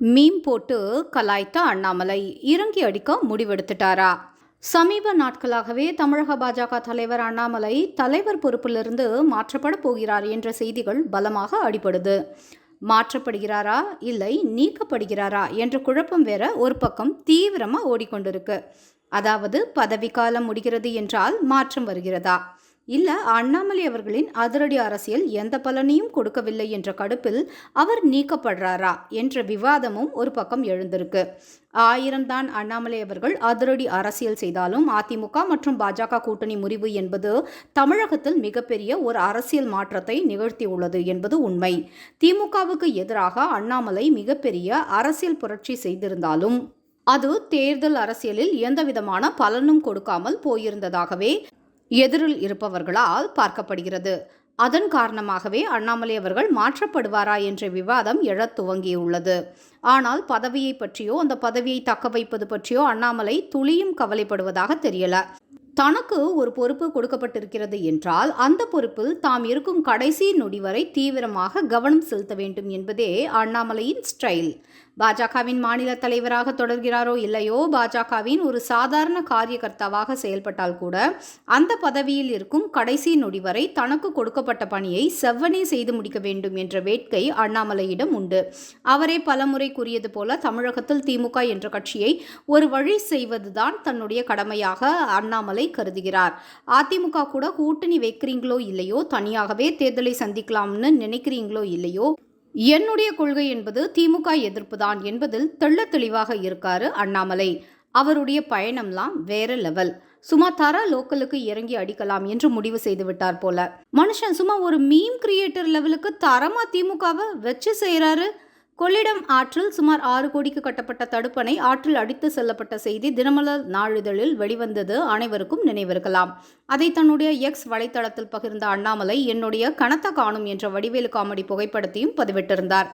Meme போட்டு கலாய்த்த அண்ணாமலை இறங்கி அடிக்க முடிவெடுத்துட்டாரா? சமீப நாட்களாகவே தமிழக பாஜக தலைவர் அண்ணாமலை தலைவர் பொறுப்பிலிருந்து மாற்றப்பட போகிறார் என்ற செய்திகள் பலமாக அடிபடுது. மாற்றப்படுகிறாரா? இல்லை நீக்கப்படுகிறாரா என்ற குழப்பம் வேற ஒரு பக்கம் தீவிரமாக ஓடிக்கொண்டிருக்கு. அதாவது பதவிக்காலம் முடிகிறது என்றால் மாற்றம் வருகிறதா? இல்ல அண்ணாமலை அவர்களின் அதிரடி அரசியல் எந்த பலனையும் கொடுக்கவில்லை என்ற கடுப்பில் அவர் நீக்கப்படுறாரா என்ற விவாதமும் ஒரு பக்கம் எழுந்திருக்கு. ஆயிரம்தான் அண்ணாமலை அவர்கள் அதிரடி அரசியல் செய்தாலும் அதிமுக மற்றும் பாஜக கூட்டணி முறிவு என்பது தமிழகத்தில் மிகப்பெரிய ஒரு அரசியல் மாற்றத்தை நிகழ்த்தியுள்ளது என்பது உண்மை. திமுகவுக்கு எதிராக அண்ணாமலை மிகப்பெரிய அரசியல் புரட்சி செய்திருந்தாலும் அது தேர்தல் அரசியலில் எந்தவிதமான பலனும் கொடுக்காமல் போயிருந்ததாகவே எதிரில் இருப்பவர்களால் பார்க்கப்படுகிறது. அதன் காரணமாகவே அண்ணாமலை அவர்கள் மாற்றப்படுவாரா என்ற விவாதம் எழத் துவங்கியுள்ளது. ஆனால் பதவியை பற்றியோ அந்த பதவியை தக்க வைப்பது பற்றியோ அண்ணாமலை துளியும் கவலைப்படுவதாக தெரியல. தனக்கு ஒரு பொறுப்பு கொடுக்கப்பட்டிருக்கிறது என்றால் அந்த பொறுப்பில் தாம் இருக்கும் கடைசி நொடி வரை தீவிரமாக கவனம் செலுத்த வேண்டும் என்பதே அண்ணாமலையின் ஸ்டைல். பாஜகவின் மாநில தலைவராக தொடர்கிறாரோ இல்லையோ பாஜகவின் ஒரு சாதாரண காரியகர்த்தாவாக செயல்பட்டால் கூட அந்த பதவியில் இருக்கும் கடைசி நொடி வரை தனக்கு கொடுக்கப்பட்ட பணியை செவ்வனே செய்து முடிக்க வேண்டும் என்ற வேட்கை அண்ணாமலையிடம் உண்டு. அவரே பலமுறை கூறியது போல தமிழகத்தில் திமுக என்ற கட்சியை ஒரு வழி செய்வதுதான் தன்னுடைய கடமையாக அண்ணாமலை கருதுகிறார். அதிமுக கூட கூட்டணி வைக்கிறீங்களோ இல்லையோ தனியாகவே தேர்தலை சந்திக்கலாம்னு நினைக்கிறீங்களோ இல்லையோ என்னுடைய கொள்கை என்பது திமுக எதிர்ப்பு தான் என்பதில் தெள்ள தெளிவாக இருக்காரு அண்ணாமலை. அவருடைய பயணம்லாம் வேற லெவல். சும்மா தர லோக்கலுக்கு இறங்கி அடிக்கலாம் என்று முடிவு செய்து விட்டார் போல. மனுஷன் சும்மா ஒரு மீம் கிரியேட்டர் லெவலுக்கு தரமா திமுகவை வச்சு செய்கிறாரு கொள்ளிடம் ஆற்றில் சுமார் ஆறு கோடிக்கு கட்டப்பட்ட தடுப்பணை ஆற்றில் அடித்து செல்லப்பட்ட செய்தி தினமலர் நாளிதழில் வெளிவந்தது. அனைவருக்கும் நினைவிருக்கலாம். அதை தன்னுடைய எக்ஸ் வலைத்தளத்தில் பகிர்ந்த அண்ணாமலை என்னுடைய கனத்த காணும் என்ற வடிவேலு காமெடி புகைப்படத்தையும் பதிவிட்டிருந்தார்.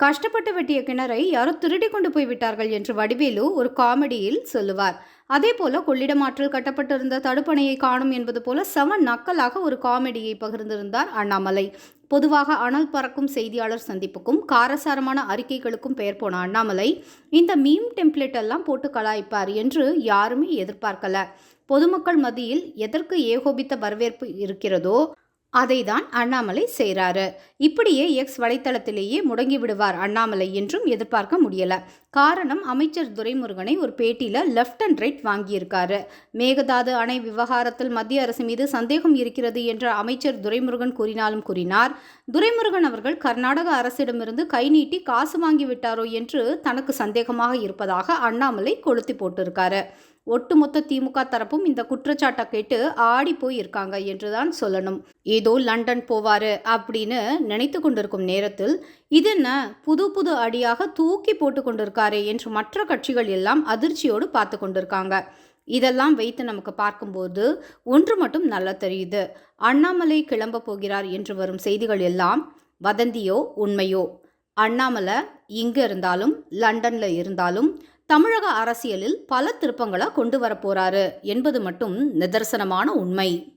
கஷ்டப்பட்டு வெட்டிய கிணறை யாரோ திருடி கொண்டு போய் விட்டார்கள் என்று வடிவேலு ஒரு காமெடியில் சொல்லுவார். அதே போல கொள்ளிடமாற்றில் கட்டப்பட்டிருந்த தடுப்பணையை காணும் என்பது போல செவன் நக்கலாக ஒரு காமெடியை பகிர்ந்திருந்தார் அண்ணாமலை. பொதுவாக அனல் பறக்கும் செய்தியாளர் சந்திப்புக்கும் காரசாரமான அறிக்கைகளுக்கும் பெயர் போன அண்ணாமலை இந்த மீம் டெம்ப்ளேட் எல்லாம் போட்டு கலாய்ப்பார் என்று யாருமே எதிர்பார்க்கல. பொதுமக்கள் மத்தியில் எதற்கு ஏகோபித்த வரவேற்பு இருக்கிறதோ அதை தான் அண்ணாமலை செய்கிறாரு இப்படியே எக்ஸ் வலைத்தளத்திலேயே முடங்கி விடுவார் அண்ணாமலை என்றும் எதிர்பார்க்க முடியல. காரணம் அமைச்சர் துரைமுருகனை ஒரு பேட்டியில் லெஃப்ட் அண்ட் ரைட் வாங்கியிருக்காரு. மேகதாது அணை விவகாரத்தில் மத்திய அரசு மீது சந்தேகம் இருக்கிறது என்ற அமைச்சர் துரைமுருகன் கூறினாலும் கூறினார். துரைமுருகன் அவர்கள் கர்நாடக அரசிடமிருந்து கை நீட்டி காசு வாங்கி விட்டாரோ என்று தனக்கு சந்தேகமாக இருப்பதாக அண்ணாமலை கொளுத்தி போட்டிருக்காரு. ஒட்டுமொத்த திமுக தரப்பும் இந்த குற்றச்சாட்டை கேட்டு ஆடி போயிருக்காங்க என்றுதான் சொல்லணும். ஏதோ லண்டன் போவாரு அப்படின்னு நினைத்து கொண்டிருக்கும் நேரத்தில் இது என்ன புது புது அடியாக தூக்கி போட்டு கொண்டிருக்காரே என்று மற்ற கட்சிகள் எல்லாம் அதிர்ச்சியோடு பார்த்து கொண்டிருக்காங்க. இதெல்லாம் வைத்து நமக்கு பார்க்கும்போது ஒன்று மட்டும் நல்லா தெரியுது. அண்ணாமலை கிளம்ப போகிறார் என்று வரும் செய்திகள் எல்லாம் வதந்தியோ உண்மையோ? அண்ணாமலை இங்கே இருந்தாலும் லண்டனில் இருந்தாலும் தமிழக அரசியலில் பல திருப்பங்களை கொண்டு வரப்போறாரு என்பது மட்டும் நிதர்சனமான உண்மை.